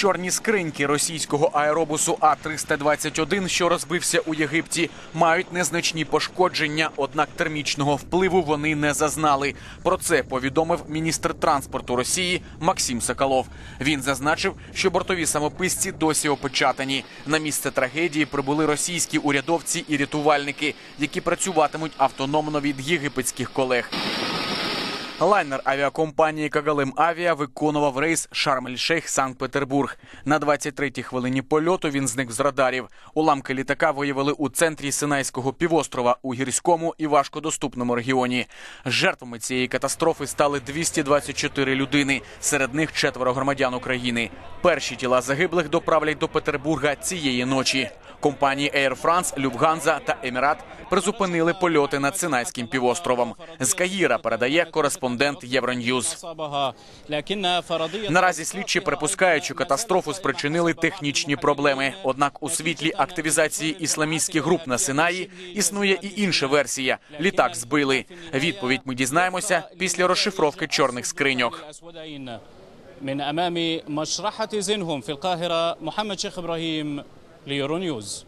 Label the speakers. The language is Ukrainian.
Speaker 1: Чорні скриньки російського аеробусу А-321, що розбився у Єгипті, мають незначні пошкодження, однак термічного впливу вони не зазнали. Про це повідомив міністр транспорту Росії Максим Соколов. Він зазначив, що бортові самописці досі опечатані. На місце трагедії прибули російські урядовці і рятувальники, які працюватимуть автономно від єгипетських колег. Лайнер авіакомпанії Кагалим Авіа виконував рейс Шарм-ель-Шейх Санкт-Петербург. На 23-й хвилині польоту він зник з радарів. Уламки літака виявили у центрі Синайського півострова у гірському і важкодоступному регіоні. Жертвами цієї катастрофи стали 224 людини. Серед них четверо громадян України. Перші тіла загиблих доправлять до Петербурга цієї ночі. Компанії Air France, Люфганза та Емірат призупинили польоти над Синайським півостровом. З Каїра передає кореспондент Євроньюз. Наразі слідчі припускають, що катастрофу спричинили технічні проблеми. Однак у світлі активізації ісламістських груп на Синаї існує і інша версія: літак збили. Відповідь ми дізнаємося після розшифровки чорних скриньок.
Speaker 2: من أمام مشرحة زنهم في القاهرة محمد شيخ إبراهيم ليورو نيوز